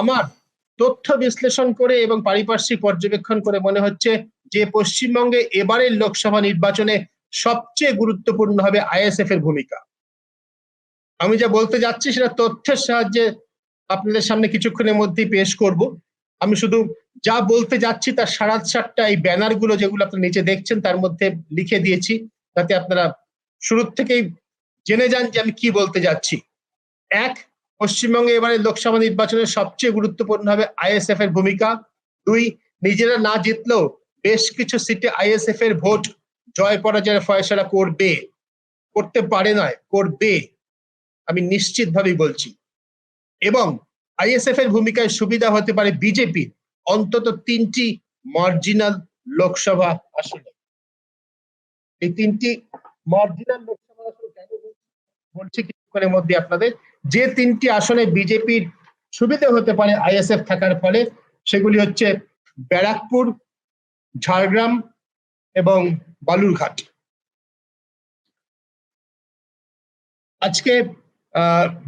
আমার তথ্য বিশ্লেষণ করে এবং পারিপার্শ্বিক পর্যবেক্ষণ করে মনে হচ্ছে যে পশ্চিমবঙ্গে এবারের লোকসভা নির্বাচনে সবচেয়ে গুরুত্বপূর্ণ হবে আইএসএফ এর ভূমিকা। আমি যা বলতে যাচ্ছি সেটা তথ্যের সাহায্যে আপনাদের সামনে কিছুক্ষণের মধ্যেই পেশ করব। আমি শুধু যা বলতে যাচ্ছি তার সারাত সাতটা এই ব্যানারগুলো যেগুলো আপনারা নিচে দেখছেন তার মধ্যে লিখে দিয়েছি যাতে আপনারা শুরুর থেকেই জেনে যান যে আমি কি বলতে যাচ্ছি। এক পশ্চিমবঙ্গে এবারে লোকসভা নির্বাচনের সবচেয়ে গুরুত্বপূর্ণ হবে আইএসএফ এর ভূমিকা। দুই, নিজেরা না জিতলেও বেশ কিছু সিটে আইএসএফ এর ভোট জয় পরাজয়ের ফয়সলা করবে। করতে পারে নয়, করবে। আমি নিশ্চিত নিশ্চিতভাবেই বলছি। এবং আইএসএফ এর ভূমিকায় সুবিধা হতে পারে বিজেপি অন্তত তিনটি মার্জিনাল লোকসভা আসনে। এই তিনটি মার্জিনাল লোকসভা আসন কেন? বলছি? কিছুক্ষণের মধ্যে আপনাদের যে তিনটি আসনে বিজেপির সুবিধে হতে পারে আইএসএফ থাকার ফলে, সেগুলি হচ্ছে ব্যারাকপুর, ঝাড়গ্রাম এবং বালুরঘাট। আজকে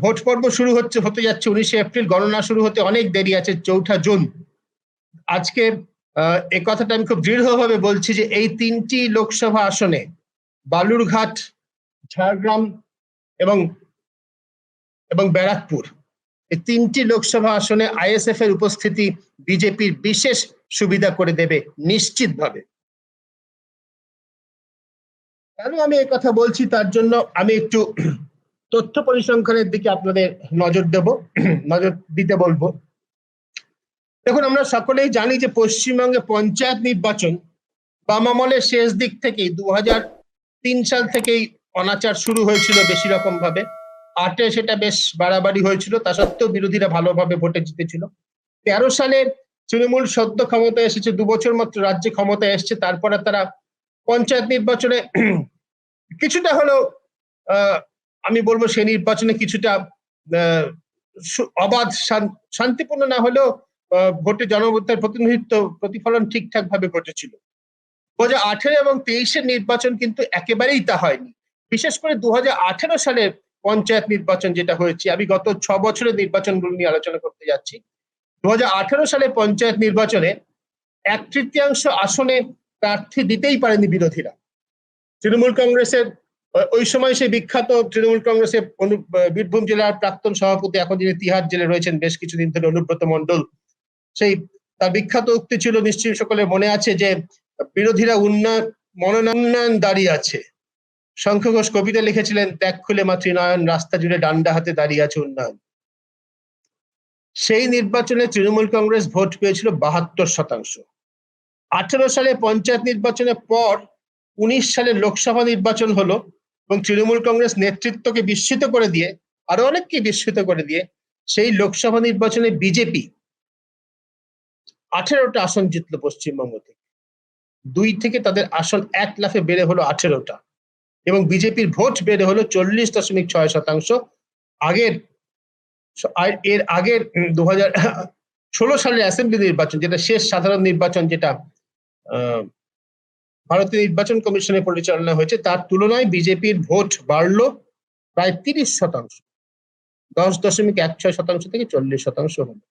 ভোট পর্ব শুরু হচ্ছে, হতে যাচ্ছে উনিশে এপ্রিল, গণনা শুরু হতে অনেক দেরি আছে, চৌঠা জুন। আজকে এ কথাটা আমি খুব দৃঢ়ভাবে বলছি যে এই তিনটি লোকসভা আসনে বালুরঘাট, ঝাড়গ্রাম এবং এবং ব্যারাকপুর। এই তিনটি লোকসভা আসনে আইএসএফ এর উপস্থিতি বিজেপির বিশেষ সুবিধা করে দেবে নিশ্চিতভাবে। কেন আমি এই কথা বলছি তার জন্য আমি একটু তথ্য পরিসংখ্যানের দিকে আপনাদের নজর দেব, নজর দিতে বলব। দেখুন, আমরা সকলেই জানি যে পশ্চিমবঙ্গে পঞ্চায়েত নির্বাচন বাম শেষ দিক থেকেই দু সাল থেকেই অনাচার শুরু হয়েছিল বেশি রকম ভাবে আটে সেটা বেশ বাড়াবাড়ি হয়েছিল। তা সত্ত্বেও বিরোধীরা ভালোভাবে ভোটে জিতেছিল। তেরো সালে তৃণমূল সদ্য ক্ষমতায় এসেছে, দু বছর মাত্র রাজ্যে ক্ষমতায় এসছে। তারপরে তারা পঞ্চায়েত নির্বাচনে কিছুটা হলেও আমি বলব সেই নির্বাচনে কিছুটা অবাধ, শান- শান্তিপূর্ণ না হলেও ভোটে জনভোটের প্রতিনিধিত্ব, প্রতিফলন ঠিকঠাক ভাবে ঘটেছিল। দু হাজার আঠেরো এবং তেইশের নির্বাচন কিন্তু একেবারেই তা হয়নি। বিশেষ করে দু হাজার আঠেরো সালের পঞ্চায়েত নির্বাচন যেটা হয়েছে, আমি গত ছ বছরের নির্বাচনগুলো নিয়ে আলোচনা করতে যাচ্ছি। দু হাজার আঠেরো সালে পঞ্চায়েত নির্বাচনে এক তৃতীয়াংশ আসনে প্রার্থী দিতেই পারেনি বিরোধীরা। তৃণমূল কংগ্রেসের, ওই সময় সেই বিখ্যাত তৃণমূল কংগ্রেসের বীরভূম জেলার প্রাক্তন সভাপতি, এখন যিনি তিহার জেলে রয়েছেন, বেশ কিছুদিন ধরে অনুব্রত মণ্ডল, সেই তার বিখ্যাত উক্তি ছিল, নিশ্চয়ই সকলে মনে আছে যে বিরোধীরা উন্নয়ন মনোনয়ন দাঁড়িয়ে আছে। শঙ্খ ঘোষ কবিতা লিখেছিলেন ত্যাগ খুলে মা ত্রিনয়ন রাস্তা জুড়ে ডান্ডা হাতে দাঁড়িয়ে আছে উন্নয়ন। সেই নির্বাচনে তৃণমূল কংগ্রেস ভোট পেয়েছিল বাহাত্তর শতাংশ। আঠেরো সালে পঞ্চায়েত নির্বাচনের পর উনিশ সালে লোকসভা নির্বাচন হলো এবং তৃণমূল কংগ্রেস নেতৃত্বকে বিস্মিত করে দিয়ে, আরও অনেককে বিস্মিত করে দিয়ে, সেই লোকসভা নির্বাচনে বিজেপি আঠেরোটা আসন জিতলো পশ্চিমবঙ্গ থেকে। দুই থেকে তাদের আসন এক লাফে বেড়ে হলো আঠেরোটা। এবং বিজেপির ভোট বেড়ে হলো চল্লিশ দশমিক ছয় শতাংশ। আগের এর আগের দু হাজার ষোলো সালের অ্যাসেম্বলি নির্বাচন, যেটা শেষ সাধারণ নির্বাচন যেটা ভারতীয় নির্বাচন কমিশনের পরিচালনা হয়েছে, তার তুলনায় বিজেপির ভোট বাড়লো প্রায় তিরিশ শতাংশ। দশ দশমিক এক ছয় শতাংশ থেকে চল্লিশ শতাংশ হলো।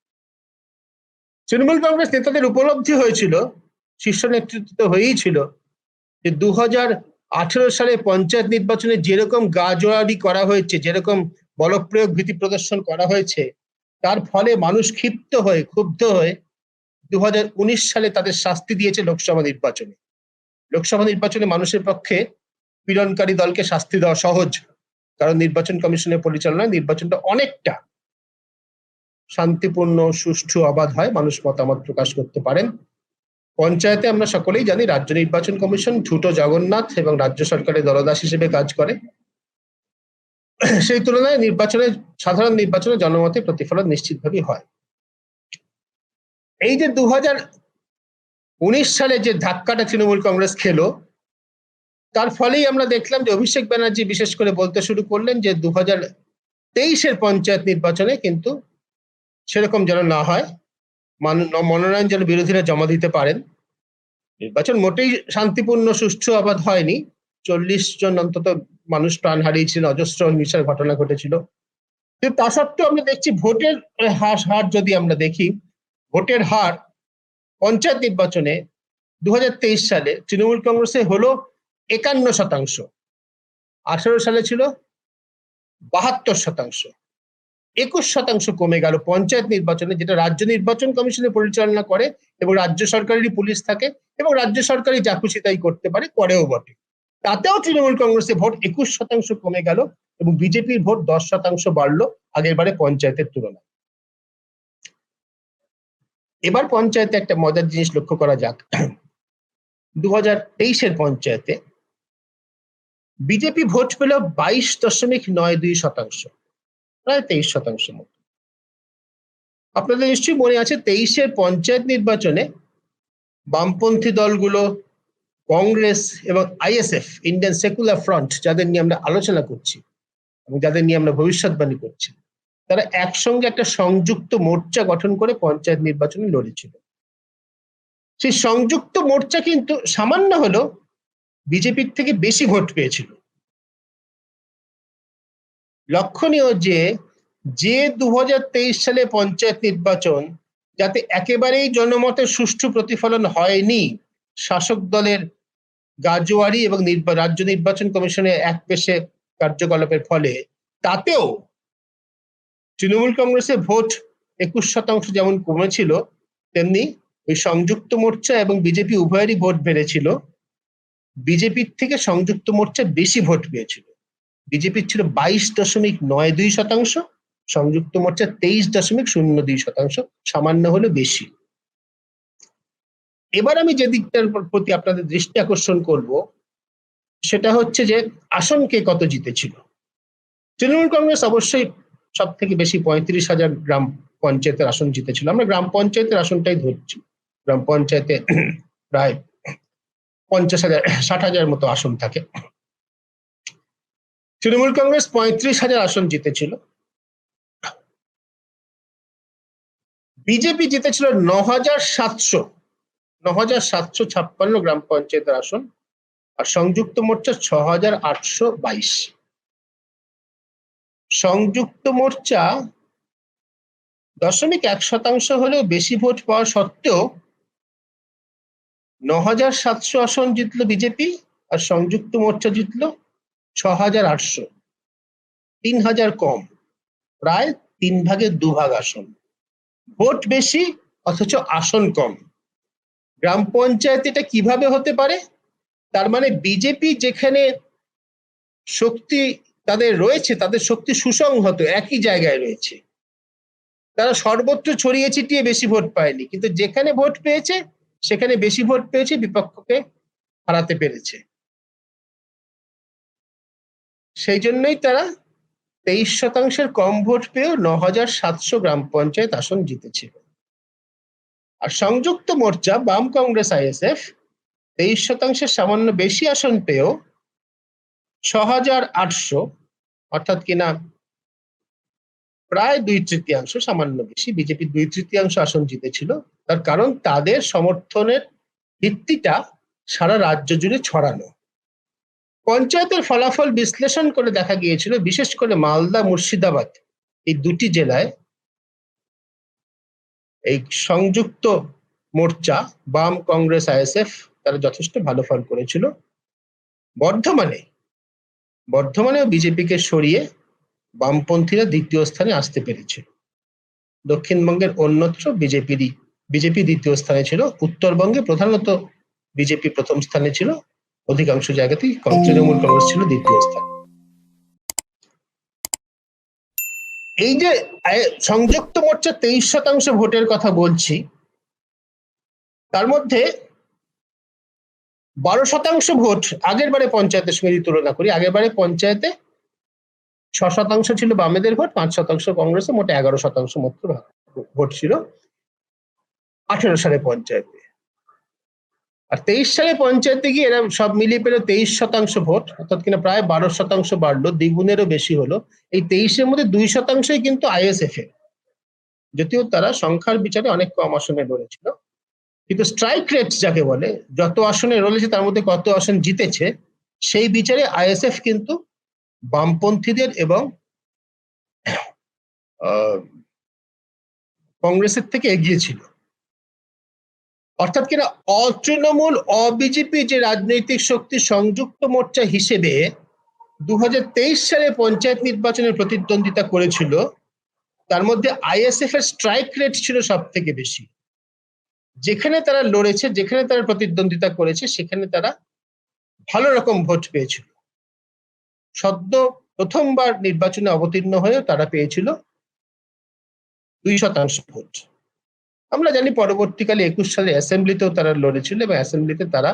তৃণমূল কংগ্রেস নেতাদের উপলব্ধি হয়েছিল, শীর্ষ নেতৃত্ব হয়েই ছিল যে দু হাজার আঠেরো সালে পঞ্চায়েত নির্বাচনে যেরকম গাজোয়ারি করা হয়েছে, যেরকম বলপ্রয়োগ ভীতি প্রদর্শন করা হয়েছে, তার ফলে মানুষ ক্ষিপ্ত হয়ে, ক্ষুব্ধ হয়ে দু সালে তাদের শাস্তি দিয়েছে লোকসভা নির্বাচনে। লোকসভা নির্বাচনে মানুষের পক্ষে পীড়নকারী দলকে শাস্তি দেওয়া সহজ, কারণ নির্বাচন কমিশনের পরিচালনায় নির্বাচনটা অনেকটা শান্তিপূর্ণ, সুষ্ঠু, অবাধ হয়, মানুষ মতামত প্রকাশ করতে পারেন। পঞ্চায়েতে আমরা সকলেই জানি রাজ্য নির্বাচন কমিশন ঝুটো জগন্নাথ এবং রাজ্য সরকারের দলদাস হিসেবে কাজ করে। সেই তুলনায় নির্বাচনে, সাধারণ নির্বাচনে জনমতে প্রতিফলন নিশ্চিতভাবেই হয়। এই যে দু উনিশ সালে যে ধাক্কাটা তৃণমূল কংগ্রেস খেলো, তার ফলেই আমরা দেখলাম যে অভিষেক ব্যানার্জি বিশেষ করে বলতে শুরু করলেন যে দু হাজার তেইশের পঞ্চায়েত নির্বাচনে কিন্তু সেরকম যেন না হয়। মনোনয়ন যেন বিরোধীরা জমা দিতে পারেন। নির্বাচন মোটেই শান্তিপূর্ণ, সুষ্ঠু আবাদ হয়নি। চল্লিশ জন অন্তত মানুষ প্রাণ হারিয়েছিলেন অজস্র হিংসার ঘটনা ঘটেছিল। কিন্তু তা সত্ত্বেও আমরা দেখছি ভোটের হার হার যদি আমরা দেখি, ভোটের হার পঞ্চায়েত নির্বাচনে দু হাজার তেইশ সালে তৃণমূল কংগ্রেসে হলো একান্ন শতাংশ, আঠারো সালে ছিল বাহাত্তর শতাংশ। একুশ শতাংশ কমে গেল পঞ্চায়েত নির্বাচনে, যেটা রাজ্য নির্বাচন কমিশনে পরিচালনা করে এবং রাজ্য সরকারেরই পুলিশ থাকে এবং রাজ্য সরকারই যা খুশি তাই করতে পারে, করেও বটে। তাতেও তৃণমূল কংগ্রেসের ভোট একুশ শতাংশ কমে গেল এবং বিজেপির ভোট দশ শতাংশ বাড়লো আগের বারে পঞ্চায়েতের তুলনায়। এবার পঞ্চায়েতে একটা মজার জিনিস লক্ষ্য করা যাক। দু হাজার তেইশের পঞ্চায়েতে বিজেপি ভোট পেল বাইশ দশমিক নয় দুই শতাংশ। প্রায় তেইশ শতাংশ মতো। আপনাদের নিশ্চয়ই মনে আছে, তেইশের পঞ্চায়েত নির্বাচনে বামপন্থী দলগুলো কংগ্রেস এবং আইএসএফ ইন্ডিয়ান সেকুলার ফ্রন্ট যাদের নিয়ে আমরা আলোচনা করছি এবং যাদের নিয়ে আমরা ভবিষ্যৎবাণী করছি, তারা একসঙ্গে একটা সংযুক্ত মোর্চা গঠন করে পঞ্চায়েত নির্বাচনে লড়েছিল। সেই সংযুক্ত মোর্চা কিন্তু সামান্য হলেও বিজেপির থেকে বেশি ভোট পেয়েছিল। লক্ষণীয় যে যে দু হাজার তেইশ সালে পঞ্চায়েত নির্বাচন যাতে একেবারেই জনমতের সুষ্ঠু প্রতিফলন হয়নি, শাসক দলের গাজোয়ারি এবং রাজ্য নির্বাচন কমিশনের এক পেশে কার্যকলাপের ফলে, তাতেও তৃণমূল কংগ্রেসের ভোট একুশ শতাংশ যেমন কমেছিল, তেমনি ওই সংযুক্ত মোর্চা এবং বিজেপি উভয়েরই ভোট বেড়েছিল। বিজেপির থেকে সংযুক্ত মোর্চা বেশি ভোট পেয়েছিল। বিজেপির ছিল বাইশ দশমিক নয় দুই শতাংশ, সংযুক্ত মোর্চা তেইশ দশমিক শূন্য দুই শতাংশ, সামান্য হলে বেশি। এবার আমি যে দিকটার প্রতি আপনাদের দৃষ্টি আকর্ষণ করব, সেটা হচ্ছে যে আসন কে কত জিতেছিল। তৃণমূল কংগ্রেস অবশ্যই সব থেকে বেশি পঁয়ত্রিশ হাজার গ্রাম পঞ্চায়েতের আসন জিতেছিল। আমরা গ্রাম পঞ্চায়েতের আসনটাই ধরছি। গ্রাম পঞ্চায়েতে প্রায় পঞ্চাশ হাজার, ষাট হাজার মতো আসন থাকে। তৃণমূল কংগ্রেস পঁয়ত্রিশ হাজার আসন জিতেছিল। বিজেপি জিতেছিল ন হাজার সাতশো, ন হাজার সাতশো ছাপ্পান্ন গ্রাম পঞ্চায়েতের আসন আর সংযুক্ত মোর্চা ছ হাজার আটশো বাইশ। সংযুক্ত মোর্চা দশমিক এক শতাংশ হলেও বেশি ভোট পাওয়া সত্ত্বেও ন হাজার সাতশো আসন জিতলো বিজেপি আর সংযুক্ত মোর্চা জিতলো ছ হাজার আটশো। তিন হাজার কম, প্রায় তিন ভাগ আসন। ভোট বেশি, অথচ আসন কম। গ্রাম পঞ্চায়েত এটা কীভাবে হতে পারে? তার মানে বিজেপি যেখানে শক্তি তাদের রয়েছে, তাদের শক্তি সুসংহত, একই জায়গায় রয়েছে। তারা সর্বত্র ছড়িয়ে ছিটিয়ে বেশি ভোট পায়নি, কিন্তু যেখানে ভোট পেয়েছে, সেখানে বেশি ভোট পেয়েছে, বিপক্ষকে হারাতে পেরেছে। সেই জন্যই তারা তেইশ শতাংশের কম ভোট পেয়েও ন হাজার সাতশো গ্রাম পঞ্চায়েত আসন জিতেছিল আর সংযুক্ত মোর্চা, বাম কংগ্রেস, আইএসএফ, তেইশ শতাংশের সামান্য বেশি আসন পেয়েও ছ হাজার আটশো, অর্থাৎ কিনা প্রায় দুই তৃতীয়াংশ, সামান্য বেশি বিজেপি দুই তৃতীয়াংশ আসন জিতেছিল। তার কারণ তাদের সমর্থনের ভিত্তিটা সারা রাজ্য জুড়ে ছড়ানো। পঞ্চায়েতের ফলাফল বিশ্লেষণ করে দেখা গিয়েছিল, বিশেষ করে মালদা, মুর্শিদাবাদ, এই দুটি জেলায় এই সংযুক্ত মোর্চা, বাম কংগ্রেস আইএসএফ তারা যথেষ্ট ভালো ফল করেছিল। বর্ধমানে, বর্ধমানেও বিজেপিকে সরিয়ে বামপন্থীরা দ্বিতীয় স্থানে আসতে পেরেছিল দক্ষিণবঙ্গের অন্যত্র বিজেপিরই, বিজেপি দ্বিতীয় স্থানে ছিল, উত্তরবঙ্গে প্রধানত বিজেপি প্রথম স্থানে ছিল অধিকাংশ জায়গাতেই তৃণমূল কংগ্রেস ছিল দ্বিতীয় স্থান। এই যে সংযুক্ত মোর্চা তেইশ শতাংশ ভোটের কথা বলছি, তার মধ্যে বারো শতাংশ ভোট আগের বারে পঞ্চায়েতের সঙ্গে যদি তুলনা করি, আগের বারে পঞ্চায়েতে ছ শতাংশ ছিল বামেদের ভোট, পাঁচ শতাংশ কংগ্রেসে, মোট এগারো শতাংশ মাত্র ভোট ছিল আঠেরো সালে পঞ্চায়েতে। আর তেইশ সালে পঞ্চায়েতে গিয়ে এরা সব মিলিয়ে পেল তেইশ শতাংশ ভোট, অর্থাৎ কিনা প্রায় বারো শতাংশ বাড়লো, দ্বিগুণেরও বেশি হলো। এই তেইশের মধ্যে দুই শতাংশই কিন্তু আইএসএফ এর, যদিও তারা সংখ্যার বিচারে অনেক কম আসনে রয়েছিল কিন্তু স্ট্রাইক রেট যাকে বলে, যত আসনে রয়েছে তার মধ্যে কত আসন জিতেছে, সেই বিচারে আইএসএফ কিন্তু বামপন্থীদের এবং কংগ্রেসের থেকে এগিয়ে ছিল। অর্থাৎ কিনা অতৃণমূল অবিজেপি যে রাজনৈতিক শক্তি সংযুক্ত মোর্চা হিসেবে দু হাজার তেইশ সালে পঞ্চায়েত নির্বাচনে প্রতিদ্বন্দ্বিতা করেছিল, তার মধ্যে আইএসএফ এর স্ট্রাইক রেট ছিল সব থেকে বেশি। যেখানে তারা লড়েছে, যেখানে তারা প্রতিদ্বন্দ্বিতা করেছে, সেখানে তারা ভালো রকম ভোট পেয়েছিল। সদ্য প্রথমবার নির্বাচনে অবতীর্ণ হয়েও তারা পেয়েছিল দুই শতাংশ ভোট। আমরা জানি পরবর্তীকালে একুশ সালে অ্যাসেম্বলিতেও তারা লড়েছিল এবং অ্যাসেম্বলিতে তারা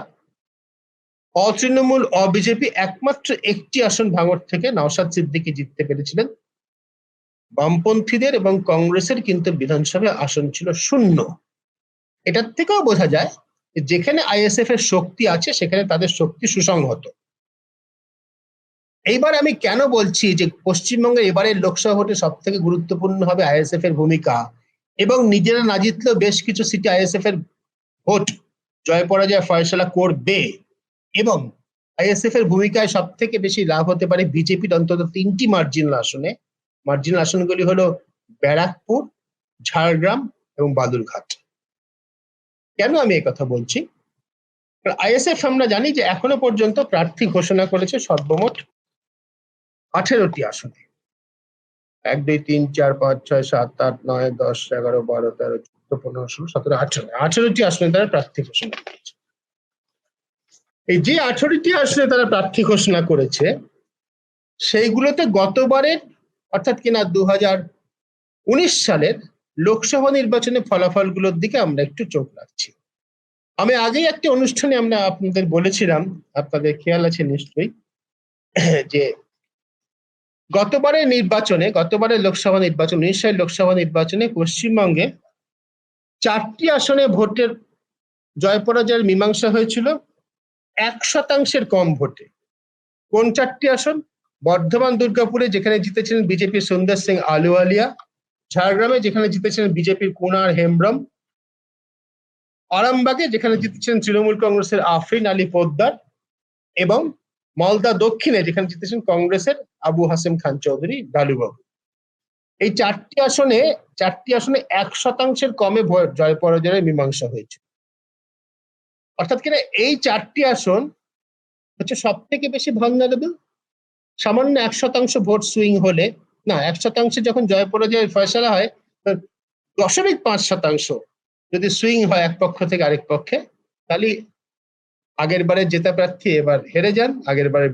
অতৃণমূল অবিজেপি একমাত্র একটি আসন ভাঙর থেকে নওশাদ সিদ্দিকী জিততে পেরেছিলেন। বামপন্থীদের এবং কংগ্রেসের কিন্তু বিধানসভায় আসন ছিল শূন্য। এটার থেকেও বোঝা যায় যেখানে আইএসএফ এর শক্তি আছে, সেখানে তাদের শক্তি সুসংহত। এইবার আমি কেন বলছি যে পশ্চিমবঙ্গে এবারের লোকসভা ভোটে সব থেকে গুরুত্বপূর্ণ হবে আইএসএফ এর ভূমিকা? এবং নিজেরা না জিতলেও বেশ কিছু সিটে আইএসএফ এর ভোট জয় পরাজয় ফয়সলা করবে। এবং আইএসএফ এর ভূমিকায় সব থেকে বেশি লাভ হতে পারে বিজেপির অন্তত তিনটি মার্জিনাল আসনে। মার্জিনাল আসনগুলি হলো ব্যারাকপুর, ঝাড়গ্রাম এবং বাদুরঘাট কেন আমি কথা বলছি? আইএসএফ আমরা জানি যে এখনও পর্যন্ত প্রার্থী ঘোষণা করেছে সর্বমোট আঠেরোটি আসনে। এক দুই তিন চার পাঁচ ছয় সাত আট নয় দশ এগারো বারো তেরো চোদ্দ পনেরো ষোলো সতেরো আঠেরো। আঠেরোটি আসনে তারা প্রার্থী ঘোষণা করেছে। এই যে আঠেরোটি আসনে তারা প্রার্থী ঘোষণা করেছে, সেইগুলোতে গতবারের অর্থাৎ কিনা দু হাজার উনিশ সালের লোকসভা নির্বাচনের ফলাফলগুলোর দিকে আমরা একটু চোখ রাখছি। আমি আগেই একটি অনুষ্ঠানে আমরা আপনাদের বলেছিলাম, আপনাদের খেয়াল আছে নিশ্চয়ই, যে গতবারের নির্বাচনে, গতবারের লোকসভা নির্বাচন উনিশ লোকসভা নির্বাচনে পশ্চিমবঙ্গে চারটি আসনে ভোটের জয় পরাজয়ের মীমাংসা হয়েছিল। এক শতাংশের কম ভোটে। কোন চারটি আসন? বর্ধমান, দুর্গাপুরে যেখানে জিতেছিলেন বিজেপির সুন্দর সিং আলুয়ালিয়া ঝাড়গ্রামে যেখানে জিতেছিলেন বিজেপির কুনার হেমব্রম, আরামবাগে যেখানে জিতেছিলেন তৃণমূল কংগ্রেসের আফরিন আলী পোদ্দার এবং মালদা দক্ষিণে, যেখানে জিতেছেন কংগ্রেসের আবু হাসেম খান চৌধুরী, ডালুবাবু। এই চারটি আসনে চারটি আসনে এক শতাংশের কমে জয় পরাজয়ের মীমাংসা হয়েছে। অর্থাৎ কিনা এই চারটি আসন হচ্ছে সব থেকে বেশি ভালনারেবল সামান্য এক শতাংশ ভোট সুইং হলে, না, এক শতাংশে যখন জয় পরাজয়ের ফয়সলা হয় দশমিক পাঁচ শতাংশ যদি সুইং হয় এক পক্ষ থেকে আরেক পক্ষে, তাহলে আগের বারে জেতা প্রার্থী এবার হেরে যান, আগের বারে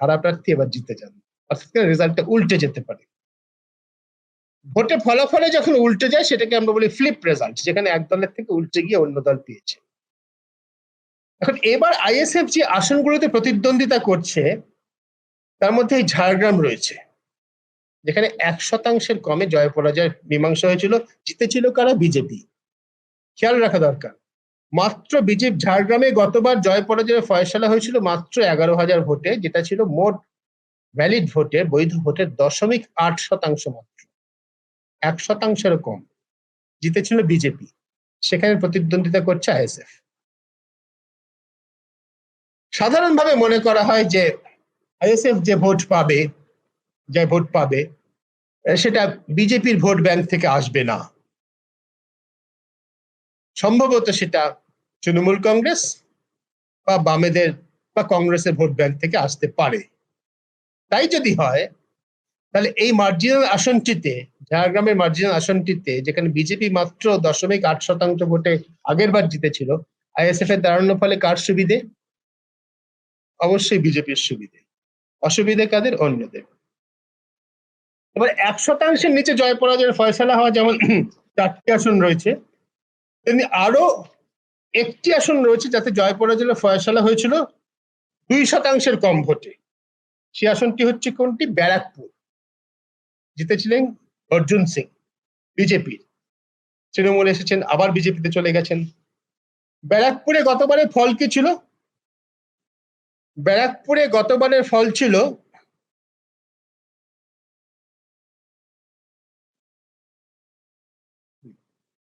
হারা প্রার্থী এবার জিতে যান। অর্থাৎ রেজাল্টটা উল্টে যেতে পারে। ভোটে ফলাফলে যখন উল্টে যায়, সেটাকে আমরা বলি ফ্লিপ রেজাল্ট যেখানে এক দলের থেকে উল্টে গিয়ে অন্য দল পেয়েছে। এখন এবার আইএসএফ যে আসনগুলোতে প্রতিদ্বন্দ্বিতা করছে, তার মধ্যে এই ঝাড়গ্রাম রয়েছে। যেখানে এক শতাংশের কমে জয় পরাজয় মীমাংসা হয়েছিল, জিতেছিল কারা? বিজেপি। খেয়াল রাখা দরকার। মাত্র বিজেপি ঝাড়গ্রামে গতবার জয় পরাজয়ের ফয়সলা হয়েছিল মাত্র এগারো হাজার ভোটে, যেটা ছিল মোট ভ্যালিড ভোটের বৈধ ভোটের দশমিক আট শতাংশ মাত্র। এক শতাংশেরও কম। জিতেছিল বিজেপি। সেখানে প্রতিদ্বন্দ্বিতা করছে আইএসএফ। সাধারণভাবে মনে করা হয় যে আইএসএফ যে ভোট পাবে, যে ভোট পাবে, সেটা বিজেপির ভোট ব্যাংক থেকে আসবে না। সম্ভবত সেটা তৃণমূল কংগ্রেস বা বামেদের বা কংগ্রেসের ভোট ব্যাংক থেকে আসতে পারে। তাই যদি হয়, তাহলে এই মার্জিনাল আসনটিতে, ঝাড়গ্রামের মার্জিনাল আসনটিতে, যেখানে বিজেপি মাত্র দশমিক আট শতাংশ ভোটে আগের বার জিতেছিল, আইএসএফ এর দাঁড়ানোর ফলে কার সুবিধে? অবশ্যই বিজেপির সুবিধে। অসুবিধে কাদের? অন্যদের। এবার এক শতাংশের নিচে জয় পরাজয়ের ফয়সলা হওয়া যেমন চারটি আসন রয়েছে, তেমনি আরও একটি আসন রয়েছে যাতে জয় পরাজয়ের ফয়সলা হয়েছিল। দুই শতাংশের কম ভোটে। সে আসনটি হচ্ছে কোনটি? ব্যারাকপুর। জিতেছিলেন অর্জুন সিং, বিজেপির। তৃণমূল এসেছেন, আবার বিজেপিতে চলে গেছেন। ব্যারাকপুরে গতবারের ফল কি ছিল? ব্যারাকপুরে গতবারের ফল ছিল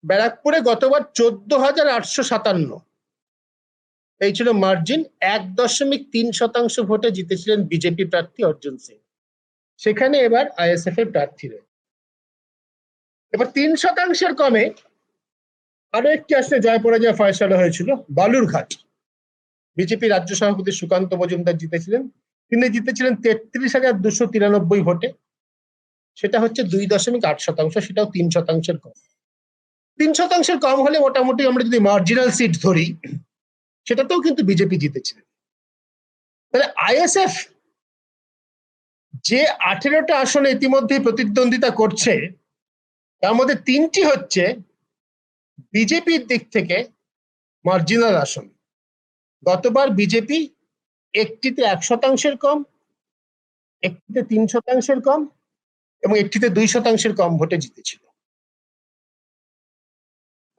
ব্যারাকপুরে গতবার চোদ্দ হাজার আটশো সাতান্ন। এই ছিল মার্জিন এক দশমিক তিন শতাংশ ভোটে জিতেছিলেন বিজেপি প্রার্থী অর্জুন সিং। সেখানে এবার আইএসএফ এর প্রার্থী রয়েছে। এবার তিন শতাংশের কমে আরও একটি আসলে জয় পরাজয় ফয়সলা হয়েছিল, বালুরঘাট। বিজেপি রাজ্য সভাপতি সুকান্ত মজুমদার জিতেছিলেন। তিনি জিতেছিলেন তেত্রিশ হাজার দুশো তিরানব্বই ভোটে। সেটা হচ্ছে দুই দশমিক আট শতাংশ, সেটাও তিন শতাংশের কম। তিন শতাংশের কম হলে মোটামুটি আমরা যদি মার্জিনাল সিট ধরি, সেটাতেও কিন্তু বিজেপি জিতেছিলেন তাহলে আইএসএফ যে আঠেরোটা আসনে ইতিমধ্যে প্রতিদ্বন্দ্বিতা করছে, তার মধ্যে তিনটি হচ্ছে বিজেপির দিক থেকে মার্জিনাল আসন। গতবার বিজেপি একটিতে এক শতাংশের কম, একটিতে তিন শতাংশের কম এবং একটিতে দুই শতাংশের কম ভোটে জিতেছিল।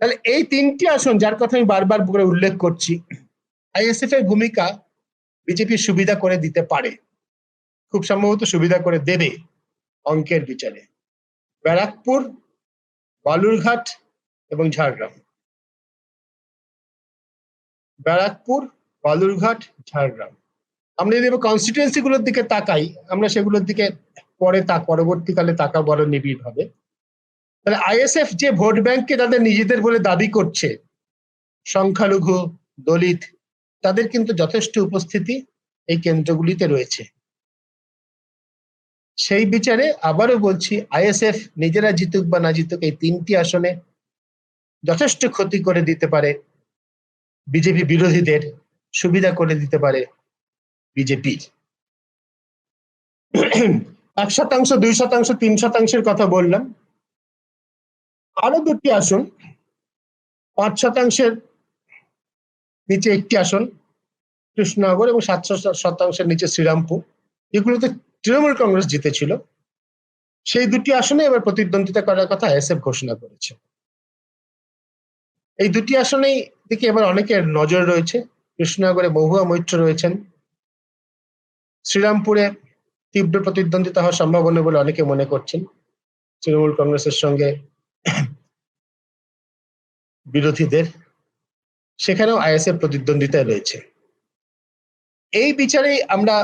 তাহলে এই তিনটি আসন যার কথা আমি বারবার করে উল্লেখ করছি আইএসএফ এর ভূমিকা বিজেপি সুবিধা করে দিতে পারে, খুব সম্ভবত সুবিধা করে দেবে অঙ্কের বিচারে। ব্যারাকপুর, বালুরঘাট এবং ঝাড়গ্রাম। ব্যারাকপুর, বালুরঘাট, ঝাড়গ্রাম। আমরা যদি কনস্টিটুয়েন্সি গুলোর দিকে তাকাই, আমরা সেগুলোর দিকে পরে তা, পরবর্তীকালে তাকা বড় নিবিড় হবে তাহলে আইএসএফ যে ভোট ব্যাংককে তাদের নিজেদের বলে দাবি করছে, সংখ্যালঘু, দলিত, তাদের কিন্তু যথেষ্ট উপস্থিতি এই কেন্দ্রগুলিতে রয়েছে। সেই বিচারে আবারও বলছি আইএসএফ নিজেরা জিতুক বা না জিতুক এই তিনটি আসনে যথেষ্ট ক্ষতি করে দিতে পারে। বিজেপি বিরোধীদের সুবিধা করে দিতে পারে বিজেপির এক শতাংশ, দুই শতাংশ, তিন শতাংশের কথা বললাম। আরও দুটি আসন। পাঁচ শতাংশের নিচে একটি আসন, কৃষ্ণনগর এবং সাত শতাংশের নিচে শ্রীরামপুর। এগুলোতে তৃণমূল কংগ্রেস জিতেছিল। সেই দুটি আসনে এবার প্রতিদ্বন্দ্বিতা করার কথা আইএসএফ ঘোষণা করেছে। এই দুটি আসনেই দিকে এবার অনেকের নজর রয়েছে। কৃষ্ণনগরে মহুয়া মৈত্র রয়েছেন। শ্রীরামপুরে তীব্র প্রতিদ্বন্দ্বিতা হওয়ার সম্ভাবনা বলে অনেকে মনে করছেন। তৃণমূল কংগ্রেসের সঙ্গে বিরোধীদের, সেখানেও আইএসএফ প্রতিদ্বন্দ্বিতায় রয়েছে। এই বিচারে আমরা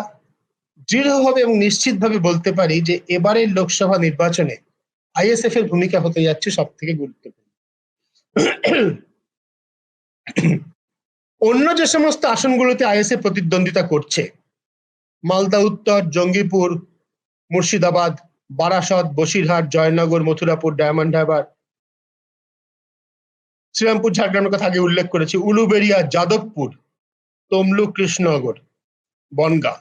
দৃঢ়ভাবে এবং নিশ্চিতভাবে বলতে পারি যে এবারের লোকসভা নির্বাচনে আইএসএফ এর ভূমিকা হতে যাচ্ছে সব থেকে গুরুত্বপূর্ণ। অন্য যে সমস্ত আসনগুলোতে আইএসএফ প্রতিদ্বন্দ্বিতা করছে, মালদা, উত্তর, জঙ্গিপুর, মুর্শিদাবাদ, বারাসত, বসিরহাট, জয়নগর, মথুরাপুর, ডায়মন্ড হারবার শ্রীরামপুর, ঝাড়গ্রামের কথা আগে উল্লেখ করেছি। উলুবেড়িয়া, যাদবপুর, তমলুক, কৃষ্ণনগর, বনগা।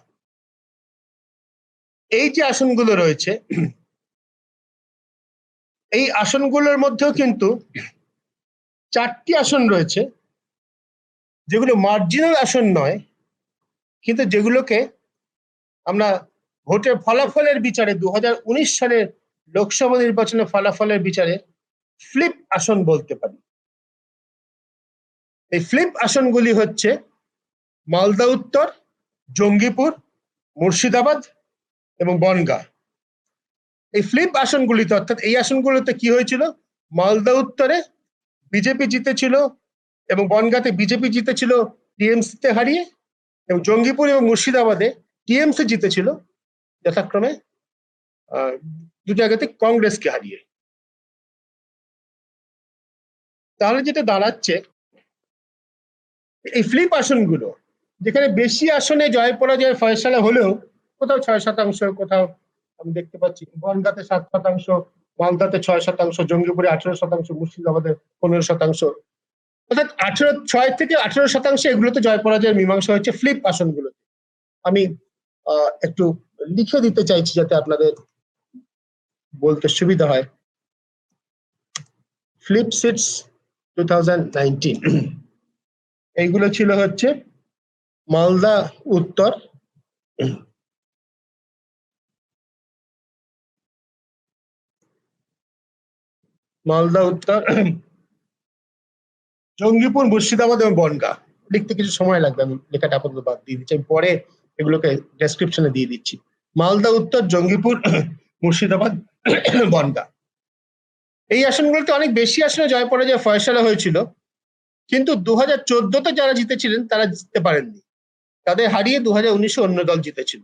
এই যে আসনগুলো রয়েছে, এই আসনগুলোর মধ্যেও কিন্তু চারটি আসন রয়েছে, যেগুলো মার্জিনাল আসন নয়, কিন্তু যেগুলোকে আমরা ভোটের ফলাফলের বিচারে দু হাজার উনিশ সালের লোকসভা নির্বাচনের ফলাফলের বিচারে ফ্লিপ আসন বলতে পারি। এই ফ্লিপ আসনগুলি হচ্ছে মালদা উত্তর, জঙ্গিপুর, মুর্শিদাবাদ এবং বনগা। এই ফ্লিপ আসনগুলিতে, অর্থাৎ এই আসনগুলোতে কি হয়েছিল? মালদা উত্তরে বিজেপি জিতেছিল এবং বনগাতে বিজেপি জিতেছিল টিএমসিতে হারিয়ে এবং জঙ্গিপুর এবং মুর্শিদাবাদে টিএমসি জিতেছিল যথাক্রমে দু জায়গাতে কংগ্রেসকে হারিয়ে। তাহলে যেটা দাঁড়াচ্ছে এই ফ্লিপ আসনগুলো, যেখানে বেশি আসনে জয় পরাজয় ফয়সালা হলেও কোথাও ছয় শতাংশ, কোথাও আমি দেখতে পাচ্ছি বনগাতে সাত শতাংশ, মালদাতে ছয় শতাংশ, জঙ্গিপুরে আঠেরো শতাংশ, মুর্শিদাবাদে পনেরো শতাংশ। অর্থাৎ আঠেরো, ছয় থেকে আঠেরো শতাংশ এগুলোতে জয় পরাজয়ের মীমাংসা হচ্ছে ফ্লিপ আসনগুলোতে। আমি একটু লিখে দিতে চাইছি যাতে আপনাদের বলতে সুবিধা হয়। ফ্লিপ সিটস টু এইগুলো ছিল হচ্ছে মালদা উত্তর। মালদা উত্তর, জঙ্গিপুর, মুর্শিদাবাদ এবং বনগা। লিখতে কিছু সময় লাগবে, আমি লেখাটা আপাতত বাদ দিয়ে দিচ্ছি। আমি পরে এগুলোকে ডেসক্রিপশনে দিয়ে দিচ্ছি। মালদা উত্তর, জঙ্গিপুর, মুর্শিদাবাদ, বনগা। এই আসনগুলোতে অনেক বেশি আসনে জয় পরাজয় ফয়সলা হয়েছিল। কিন্তু দু হাজার চোদ্দতে যারা জিতেছিলেন, তারা জিততে পারেননি। তাদের হারিয়ে দু হাজার উনিশে অন্য দল জিতেছিল।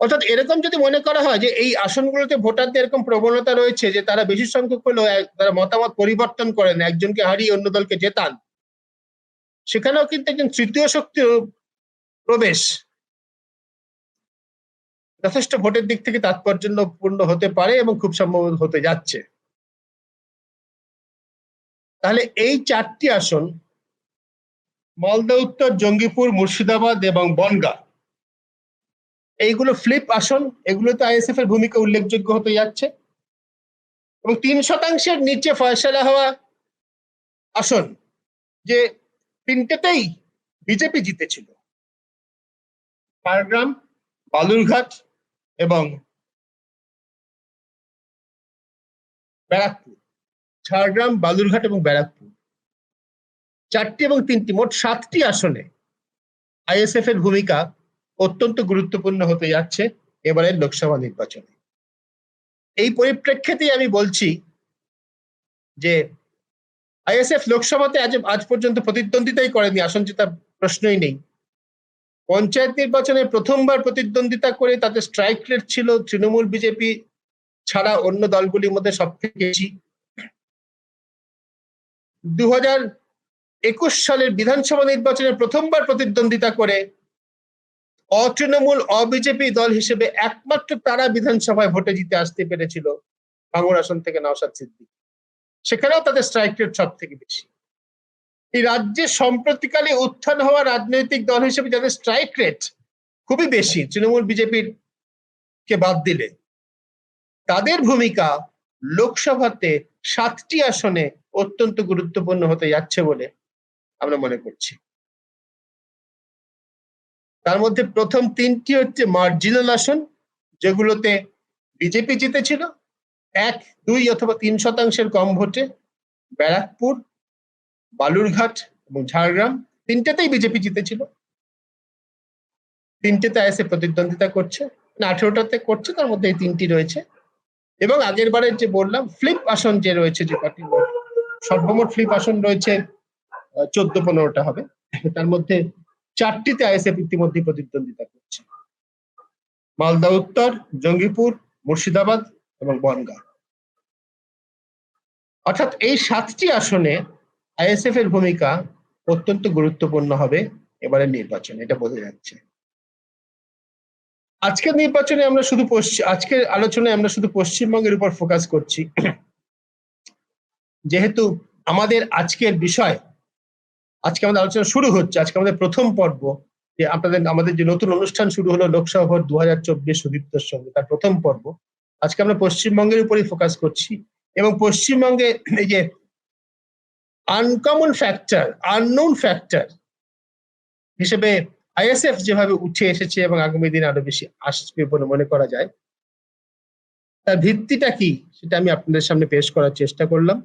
অর্থাৎ এরকম যদি মনে করা হয় যে এই আসনগুলোতে ভোটারদের এরকম প্রবণতা রয়েছে যে তারা বেশি সংখ্যক হলেও তারা মতামত পরিবর্তন করেন, একজনকে হারিয়ে অন্য দলকে জেতান, সেখানেও কিন্তু একজন তৃতীয় শক্তির প্রবেশ যথেষ্ট ভোটের দিক থেকে তাৎপর্যপূর্ণ হতে পারে এবং খুব সম্ভব হতে যাচ্ছে। তাহলে এই চারটি আসন, মালদা, উত্তর, জঙ্গিপুর, মুর্শিদাবাদ এবং বনগাঁ। এইগুলো ফ্লিপ আসন এগুলোতে আইএসএফ এর ভূমিকা উল্লেখযোগ্য হতে যাচ্ছে। এবং তিন শতাংশের নিচে ফয়সলা হওয়া আসন, যে তিনটেতেই বিজেপি জিতেছিল। ঝাড়গ্রাম বালুরঘাট এবং ব্যারাকপুর। ঝাড়গ্রাম, বালুরঘাট এবং ব্যারাকপুর। চারটি এবং তিনটি, মোট সাতটি আসনে আইএসএফ এর ভূমিকা অত্যন্ত গুরুত্বপূর্ণ হতে যাচ্ছে এবারের লোকসভা নির্বাচনে। এই পরিপ্রেক্ষিতেই আমি বলছি যে আইএসএফ লোকসভাতে আজ আজ পর্যন্ত প্রতিদ্বন্দ্বিতাই করেনি আসন জেতার প্রশ্নই নেই। পঞ্চায়েত নির্বাচনে প্রথমবার প্রতিদ্বন্দ্বিতা করে তাতে স্ট্রাইক রেট ছিল তৃণমূল বিজেপি ছাড়া অন্য দলগুলির মধ্যে সব থেকে বেশি। দু একুশ সালের বিধানসভা নির্বাচনে প্রথমবার প্রতিদ্বন্দ্বিতা করে অতৃণমূল অবিজেপি দল হিসেবে একমাত্র তারা বিধানসভায় ভোটে জিতে আসতে পেরেছিল ভাঙড় আসন থেকে নওশাদ সিদ্দিক। সেখানেও তাদের স্ট্রাইক রেট সব থেকে বেশি। এই রাজ্যে সম্প্রতিকালে উত্থান হওয়া রাজনৈতিক দল হিসেবে যাদের স্ট্রাইক রেট খুবই বেশি, তৃণমূল, বিজেপির কে বাদ দিলে, তাদের ভূমিকা লোকসভাতে সাতটি আসনে অত্যন্ত গুরুত্বপূর্ণ হতে যাচ্ছে বলে আমরা মনে করছি। তার মধ্যে প্রথম তিনটি হচ্ছে মার্জিনাল আসন, যেগুলোতে বিজেপি জিতেছিল। এক, দুই অথবা তিন শতাংশের কম ভোটে ব্যারাকপুর, বালুরঘাট এবং ঝাড়গ্রাম তিনটেতেই বিজেপি জিতেছিল। তিনটেতে আইএসএ প্রতিদ্বন্দ্বিতা করছে না আঠেরোটাতে করছে, তার মধ্যে এই তিনটি রয়েছে। এবং আগের বারের যে বললাম ফ্লিপ আসন যে রয়েছে, যে কটি সর্বমোট ফ্লিপ আসন রয়েছে চোদ্দ পনেরোটা হবে। তার মধ্যে চারটিতে আইএসএফ ইতিমধ্যে প্রতিদ্বন্দ্বিতা করছে। মালদা উত্তর, জঙ্গিপুর, মুর্শিদাবাদ এবং বনগাঁ। অর্থাৎ এই সাতটি আসনে আইএসএফ এর ভূমিকা অত্যন্ত গুরুত্বপূর্ণ হবে এবারের নির্বাচনে, এটা বোঝা যাচ্ছে। আজকের নির্বাচনে আমরা শুধু পশ্চিম আজকের আলোচনায় আমরা শুধু পশ্চিমবঙ্গের উপর ফোকাস করছি। যেহেতু আমাদের আজকের বিষয়, আজকে আমাদের আলোচনা শুরু হচ্ছে, আজকে আমাদের প্রথম পর্ব, যে আপনাদের, আমাদের যে নতুন অনুষ্ঠান শুরু হলো লোকসভা দু হাজার চব্বিশ সুদীপ্তর সঙ্গে, তার প্রথম পর্ব। আজকে আমরা পশ্চিমবঙ্গের উপরই ফোকাস করছি এবং পশ্চিমবঙ্গে এই যে আনকমন ফ্যাক্টর আননোন ফ্যাক্টর হিসেবে আইএসএফ যেভাবে উঠে এসেছে এবং আগামী দিন আরও বেশি আসবে বলে মনে করা যায়, তার ভিত্তিটা কি সেটা আমি আপনাদের সামনে পেশ করার চেষ্টা করলাম।